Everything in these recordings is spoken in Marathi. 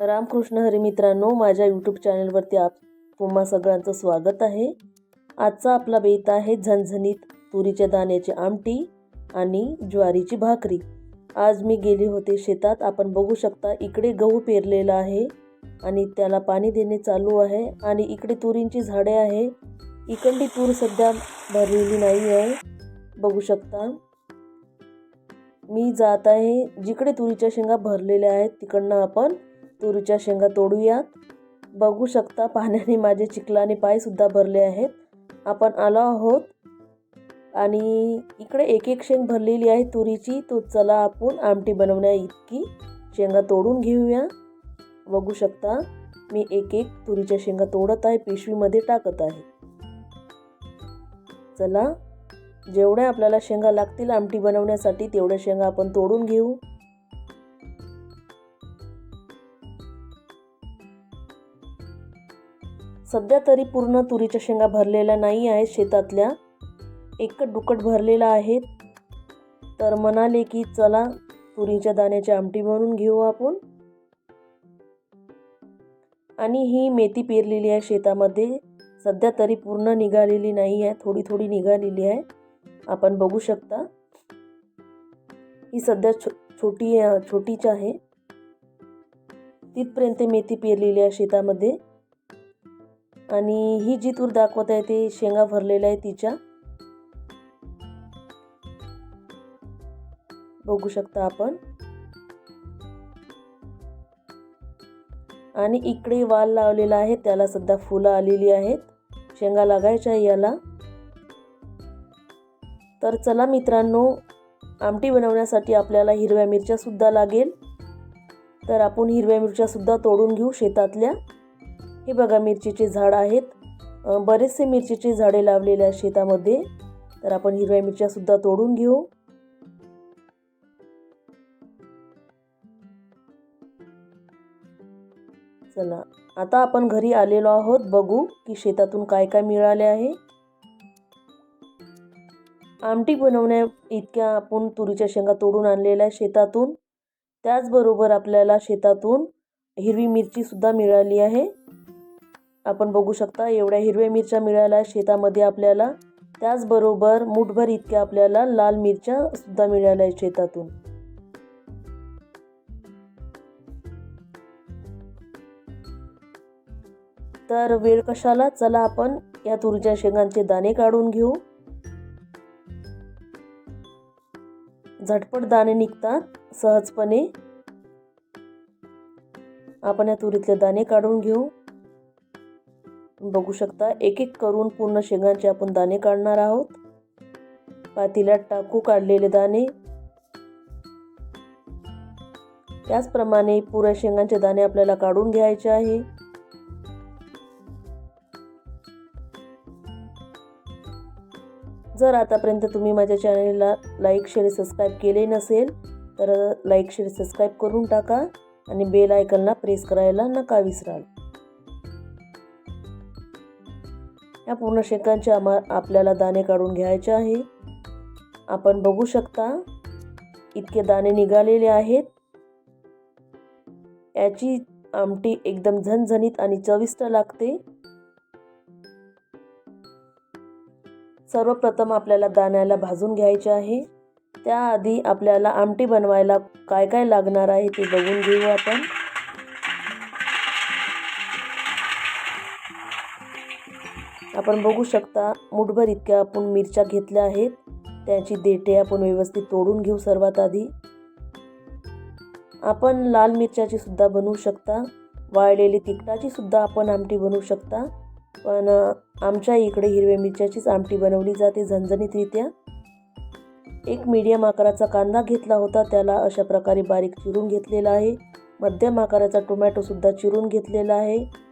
रामकृष्ण हरी मित्रांनो माझ्या यूट्यूब चॅनलवरती आप तुम्हा सगळ्यांचं स्वागत आहे. आजचा आपला बेत आहे झणझणीत तुरीच्या दाण्याची आमटी आणि ज्वारीची भाकरी. आज मी गेले होते शेतात. आपण बघू शकता इकडे गहू पेरलेला आहे आणि त्याला पाणी देणे चालू आहे आणि इकडे तुरींची झाडे आहे. इकडली तूर सध्या भरलेली नाही आहे. बघू शकता. मी जात आहे जिकडे तुरीच्या शेंगा भरलेल्या आहेत तिकडनं आपण तुरीच्या शेंगा तोडूयात. बघू शकता पाण्याने माझे चिखलाने पायसुद्धा भरले आहेत. आपण आलो आहोत. आणि इकडे एक एक शेंग भरलेली आहे तुरीची. तो चला आपण आमटी बनवण्या इतकी शेंगा तोडून घेऊया. बघू शकता मी एक एक तुरीच्या शेंगा तोडत आहे पिशवीमध्ये टाकत आहे. चला जेवढ्या आपल्याला शेंगा लागतील आमटी बनवण्यासाठी तेवढ्या शेंगा आपण तोडून घेऊ. सध्या तरी पूर्ण तुरीच्या शेंगा भरलेल्या नाही आहेत शेतातल्या. एकट दुकट भरलेला आहेत तर म्हणाले की चला तुरीच्या दाण्याची आमटी बनवून घेऊ आपण. आणि ही मेथी पेरलेली आहे शेतामध्ये. सध्या तरी पूर्ण निघालेली नाही आहे थोडी थोडी निघालेली आहे. आपण बघू शकता. ही सध्या छो छोटी छोटीच आहे. तिथपर्यंत मेथी पेरलेली आहे शेतामध्ये. आणि ही जी तूर दाखवत आहे ते शेंगा भरलेल्या आहे तिच्या. बघू शकता आपण. आणि इकडे वाल लावलेला आहे त्याला सध्या फुलं आलेली आहेत. शेंगा लागायच्या याला. तर चला मित्रांनो आमटी बनवण्यासाठी आपल्याला हिरव्या मिरच्या सुद्धा लागेल. तर आपण हिरव्या मिरच्या सुद्धा तोडून घेऊ शेतातल्या. हे बघा मिरचीचे झाड आहेत. बरेचसे मिरचीचे झाडे लावलेले आहेत शेतामध्ये. तर आपण हिरव्या मिरच्या सुद्धा तोडून घेऊ. चला आता आपण घरी आलेलो आहोत. बघू की शेतातून काय काय मिळाले आहे. आमटी बनवण्या इतक्या आपण तुरीच्या शेंगा तोडून आणलेल्या आहे शेतातून. त्याचबरोबर आपल्याला शेतातून हिरवी मिरचीसुद्धा मिळाली आहे. आपण बघू शकता एवढ्या हिरव्या मिरच्या मिळाल्या शेतामध्ये आपल्याला. त्याचबरोबर मुठभर इतक्या आपल्याला लाल मिरच्या सुद्धा मिळाल्या आहेत शेतातून. तर वेळ कशाला? चला आपण या तुरीच्या शेंगांचे दाणे काढून घेऊ. झटपट दाणे निघतात सहजपणे. आपण या तुरीतले दाणे काढून घेऊ. बघू शकता. एक एक करून पूर्ण शेंगांचे आपण दाणे काढणार आहोत. पातील्यात टाकू काढलेले दाणे. त्याचप्रमाणे पुऱ्या शेंगांचे दाणे आपल्याला काढून घ्यायचे आहे. जर आतापर्यंत तुम्ही माझ्या चॅनलला लाईक शेअर सबस्क्राईब केले नसेल तर लाईक शेअर सबस्क्राईब करून टाका आणि बेल आयकनला प्रेस करायला नका विसराल. या पूर्ण शेकांचे आम्हा आपल्याला दाणे काढून घ्यायचे आहे. आपण बघू शकता इतके दाणे निघालेले आहेत. याची आमटी एकदम झणझणीत आणि चविष्ट लागते. सर्वप्रथम आपल्याला दाण्याला भाजून घ्यायचे आहे. त्याआधी आपल्याला आमटी बनवायला काय काय लागणार आहे ते बघून घेऊ आपण. आपण बघू शकता मुठभर इतक्या आपण मिरच्या घेतल्या आहेत. त्याची देठे आपण व्यवस्थित तोडून घेऊ सर्वात आधी. आपण लाल मिरच्याची सुद्धा बनवू शकता. वाळलेली तिखटाची सुद्धा आपण आमटी बनवू शकता. पण आमच्या इकडे हिरव्या मिरच्याचीच आमटी बनवली जाते झणझणीतरित्या. एक मीडियम आकाराचा कांदा घेतला होता त्याला अशा प्रकारे बारीक चिरून घेतलेला आहे. मध्यम आकाराचा टोमॅटोसुद्धा चिरून घेतलेला आहे.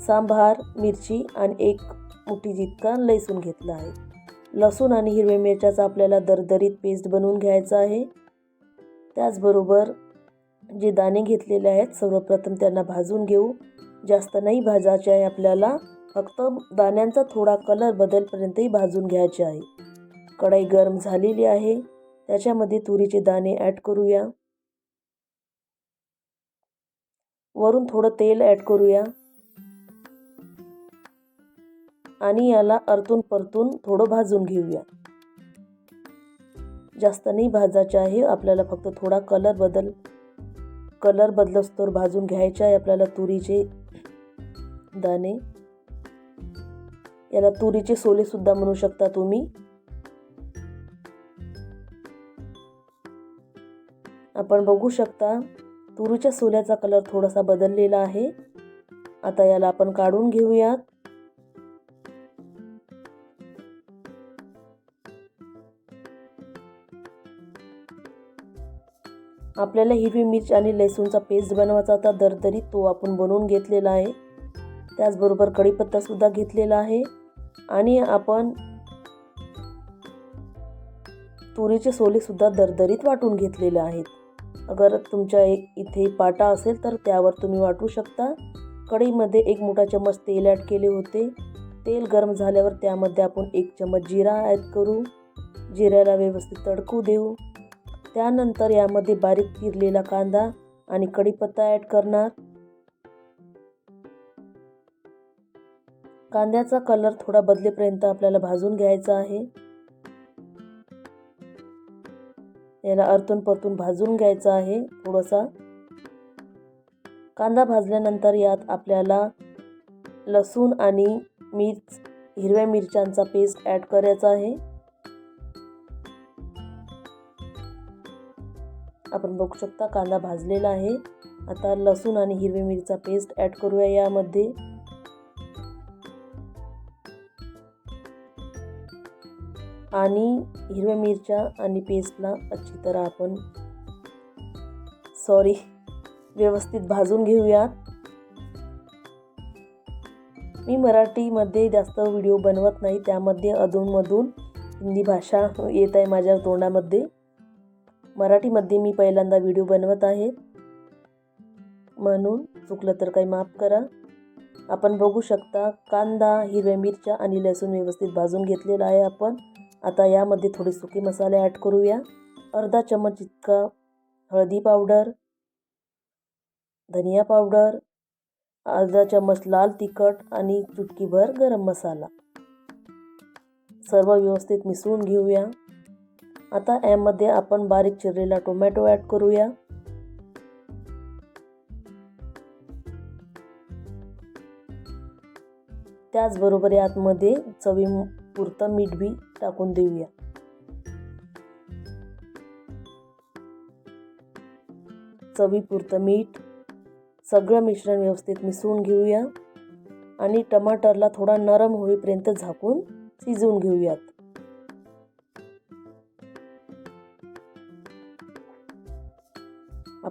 सांभार मिरची आणि एक मुठी जितका लसूण घेतला आहे. लसूण आणि हिरव्या मिरच्याचा आपल्याला दरदरीत पेस्ट बनवून घ्यायचा आहे. त्याचबरोबर जे दाणे घेतलेले आहेत सर्वप्रथम त्यांना भाजून घेऊ. जास्त नाही भाजायचे आहे आपल्याला फक्त दाण्यांचा थोडा कलर बदलपर्यंतही भाजून घ्यायचे आहे. कढाई गरम झालेली आहे. त्याच्यामध्ये तुरीचे दाणे ॲड करूया. वरून थोडं तेल ॲड करूया. आणि याला अरतून परतून थोडं भाजून घेऊया. जास्त नाही भाजायचे आहे आपल्याला फक्त थोडा कलर बदल कलर बदलस तर भाजून घ्यायचे आहे आपल्याला तुरीचे दाणे. याला तुरीचे सोले सुद्धा म्हणू शकता तुम्ही. आपण बघू शकता तुरीच्या सोल्याचा कलर थोडासा बदललेला आहे. आता याला आपण काढून घेऊयात. आपल्याला हिरवी मिरची आणि लसूणचा पेस्ट बनवायचा होता दरदरीत तो आपण बनवून घेतलेला आहे. त्याचबरोबर कढीपत्तासुद्धा घेतलेला आहे. आणि आपण तुरीचे सोलेसुद्धा दरदरीत वाटून घेतलेले आहेत. अगर तुमच्या इथे पाटा असेल तर त्यावर तुम्ही वाटू शकता. कढईमध्ये एक मोठा चम्मच तेल ॲड केले होते. तेल गरम झाल्यावर त्यामध्ये आपण एक चम्मच जिरा ॲड करू. जिऱ्याला व्यवस्थित तडकू देऊ. त्यानंतर यामध्ये बारीक चिरलेला कांदा आणि कढीपत्ता ॲड करणार. कांद्याचा कलर थोडा बदलेपर्यंत आपल्याला भाजून घ्यायचा आहे. याला अर्तून परतून भाजून घ्यायचा आहे थोडासा. कांदा भाजल्यानंतर यात आपल्याला लसूण आणि मिर्च हिरव्या मिरच्यांचा पेस्ट ॲड करायचा आहे. आपण बघू शकता कांदा भाजलेला आहे. आता लसूण आणि हिरवी मिरचा पेस्ट ॲड करूया यामध्ये. आणि हिरव्या मिरच्या आणि पेस्टला अच्छी तरह आपण सॉरी व्यवस्थित भाजून घेऊयात. मी मराठीमध्ये जास्त व्हिडिओ बनवत नाही त्यामध्ये अधूनमधून हिंदी भाषा येत आहे माझ्या तोंडामध्ये. मराठीमध्ये मी पहिल्यांदा व्हिडिओ बनवत आहे. म्हणून चुकलं तर काही माफ करा. आपण बघू शकता कांदा हिरव्या मिरच्या आणि लसूण व्यवस्थित भाजून घेतलेला आहे आपण. आता यामध्ये थोडे सुके मसाले ॲड करूया. अर्धा चम्मच इतका हळदी पावडर धनिया पावडर अर्धा चम्मच लाल तिखट आणि चुटकीभर गरम मसाला. सर्व व्यवस्थित मिसळून घेऊया. आता यामध्ये आपण बारीक चिरलेला टोमॅटो ॲड करूया. त्याचबरोबर यातमध्ये चवीपुरतं मीठ बी टाकून देऊया. चवीपुरतं मीठ सगळं मिश्रण व्यवस्थित मिसळून घेऊया आणि टमाटरला थोडा नरम होईपर्यंत झाकून शिजवून घेऊयात.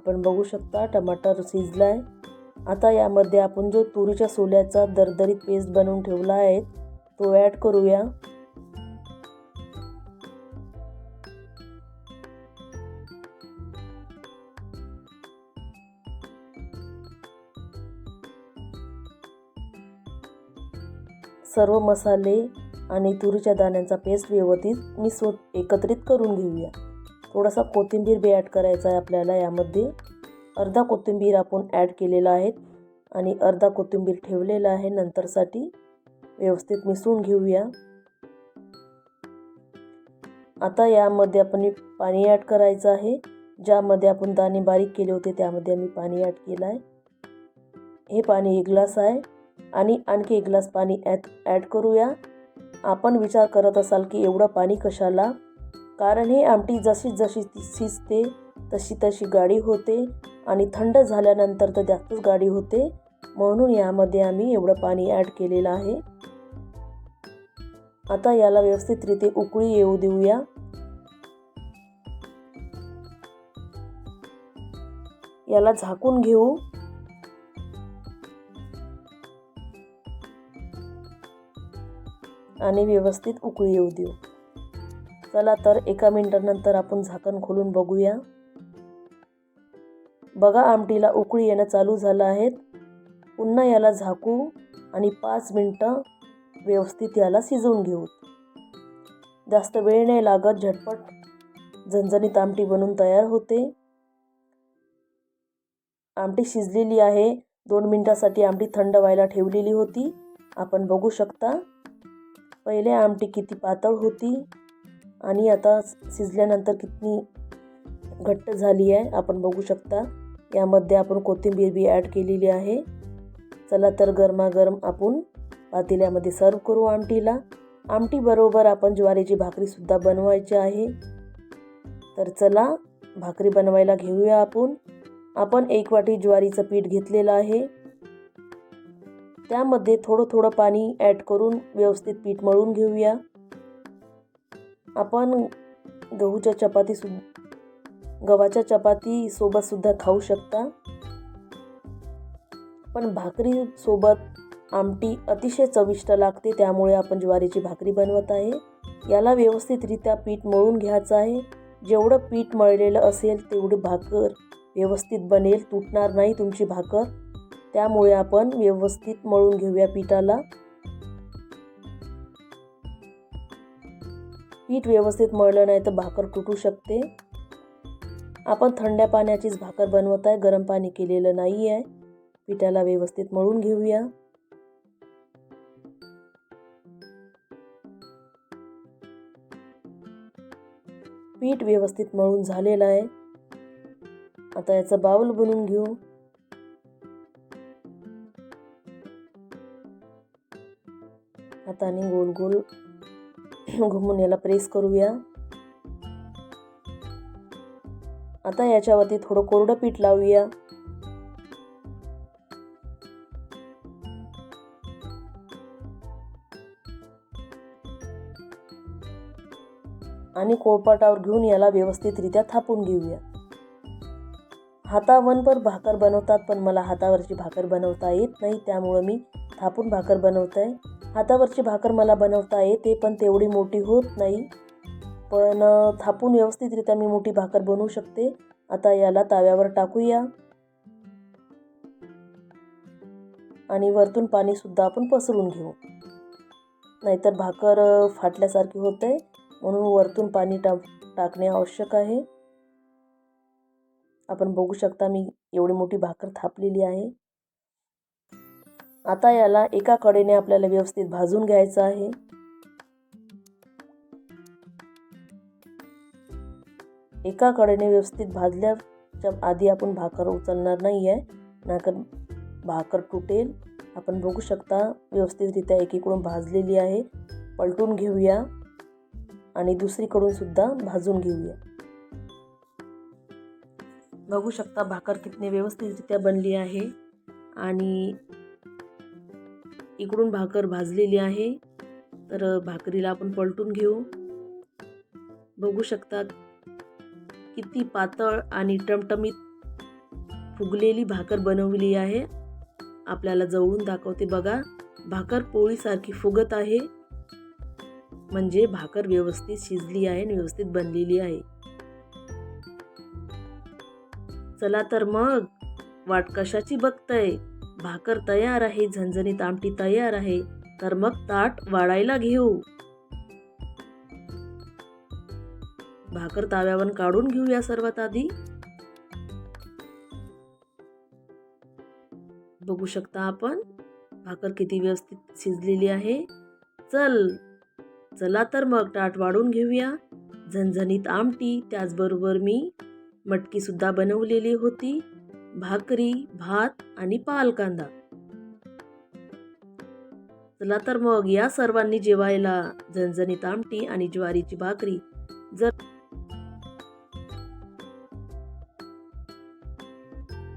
आपण बघू शकता टमाटर शिजलाय आता यामध्ये आपण जो तुरीच्या सोल्याचा दरदरीत पेस्ट बनवून ठेवला आहे तो ॲड करूया. सर्व मसाले आणि तुरीच्या दाण्यांचा पेस्ट व्यवस्थित मिसळून एकत्रित करून घेऊया. थोडासा कोथिंबीर बी ॲड करायचा आहे आपल्याला यामध्ये. अर्धा कोथिंबीर आपण ॲड केलेला आहे आणि अर्धा कोथिंबीर ठेवलेला आहे नंतरसाठी. व्यवस्थित मिसळून घेऊया. आता यामध्ये आपण पाणी ॲड करायचं आहे. ज्यामध्ये आपण दाणे बारीक केले होते त्यामध्ये आम्ही पाणी ॲड केलं आहे. हे पाणी एक ग्लास आहे आणि आणखी एक ग्लास पाणी ॲड ॲड करूया. आपण विचार करत असाल की एवढं पाणी कशाला? कारण ही आमटी जशी जशी शिजते तशी तशी गाडी होते आणि थंड झाल्यानंतर तर जास्तच गाडी होते. म्हणून यामध्ये आम्ही एवढं पाणी ॲड केलेलं आहे. आता याला व्यवस्थितरित्या उकळी येऊ देऊया. याला झाकून घेऊ. आणि व्यवस्थित उकळी येऊ देऊ. चला तर एका मिनिटानंतर आपण झाकण खोलून बघूया. बघा आमटीला उकळी येणं चालू झालं आहेत पुन्हा याला झाकू आणि पाच मिनटं व्यवस्थित याला शिजवून घेऊ. जास्त वेळ नाही लागत झटपट झणझणीत आमटी बनून तयार होते. आमटी शिजलेली आहे. दोन मिनटासाठी आमटी थंड व्हायला ठेवलेली होती. आपण बघू शकता. पहिले आमटी किती पातळ होती. आणि आता शिजल्यानंतर किती घट्ट झाली आहे आपण बघू शकता. यामध्ये आपण कोथिंबीर बी ॲड केलेली आहे. चला तर गरमागरम आपण पातेल्यामध्ये सर्व करू आमटीला. आमटीबरोबर आपण ज्वारीची भाकरीसुद्धा बनवायची आहे. तर चला भाकरी बनवायला घेऊया आपण. आपण एक वाटी ज्वारीचं पीठ घेतलेलं आहे. त्यामध्ये थोडं थोडं पाणी ॲड करून व्यवस्थित पीठ मळून घेऊया. आपण गहूच्या चपाती सु गव्हाच्या चपाती सोबत सुद्धा खाऊ शकता. पण भाकरी सोबत आमटी अतिशय चविष्ट लागते त्यामुळे आपण ज्वारीची भाकरी बनवत आहे. याला व्यवस्थितरित्या पीठ मळून घ्यायचं आहे. जेवढं पीठ मळलेलं असेल तेवढी भाकर व्यवस्थित बनेल तुटणार नाही तुमची भाकर. त्यामुळे आपण व्यवस्थित मळून घेऊया पिठाला. पीठ व्यवस्थित मळलं नाही तर भाकर तुटू शकते. आपण थंड्या पाण्याचीच भाकर बनवत आहे गरम पाणी केलेलं नाही आहे. पिठाला व्यवस्थित मळून घेऊया. पीठ व्यवस्थित मळून झालेलं आहे. आता याचा बाउल बनवून घेऊ. हाताने गोल गोल घुमून याला प्रेस करूया. आता याच्यावरती थोडं कोरडं पीठ लावूया. आणि कोळपाटावर घेऊन याला व्यवस्थितरित्या थापून घेऊया. हातावनपर भाकर बनवतात पण मला हातावरची भाकर बनवता येत नाही त्यामुळं मी थापून भाकर बनवत आहे हातावरची भाकर मला बनवता येते पण तेवढी मोठी होत नाही. पण थापून व्यवस्थितरित्या मी मोठी भाकर बनवू शकते. आता याला ताव्यावर टाकूया. आणि वरतून पाणीसुद्धा आपण पसरून घेऊ. नाहीतर भाकर फाटल्यासारखी होते. म्हणून वरतून पाणी टा टाकणे आवश्यक आहे. आपण बघू शकता मी एवढी मोठी भाकर थापलेली आहे. आता याला एका कडेने आपल्याला व्यवस्थित भाजून घ्यायचं आहे. एका कडेने व्यवस्थित भाजल्याच्या आधी आपण भाकर उचलणार नाही आहे नाकर भाकर तुटेल. आपण बघू शकता व्यवस्थितरित्या एकीकडून भाजलेली आहे. पलटून घेऊया. आणि दुसरीकडून सुद्धा भाजून घेऊया. बघू शकता भाकर कितने व्यवस्थितरित्या बनली आहे. आणि इकडून भाकर भाजलेली आहे. तर भाकरीला आपण पलटून घेऊ. बघू शकता किती पातळ आणि टमटमीत फुगलेली भाकर बनवली आहे. आपल्याला जवळून दाखवते बघा. भाकर पोळीसारखी फुगत आहे. म्हणजे भाकर व्यवस्थित शिजली आहे आणि व्यवस्थित बनलेली आहे. चला तर मग वाट कशाची बघताय? भाकर तयार आहे झणझणीत आमटी तयार आहे तर मग ताट वाढायला घेऊ. भाकर ताव्यावर काढून घेऊया सर्वात आधी. बघू शकता आपण भाकर किती व्यवस्थित शिजलेली आहे. चल चला तर मग ताट वाढून घेऊया. झणझणीत आमटी त्याचबरोबर मी मटकीसुद्धा बनवलेली होती. भाकरी भात आणि पाल कांदा चला तर मग या सर्वांनी जेवायला झणझणीत आमटी आणि ज्वारीची भाकरी जर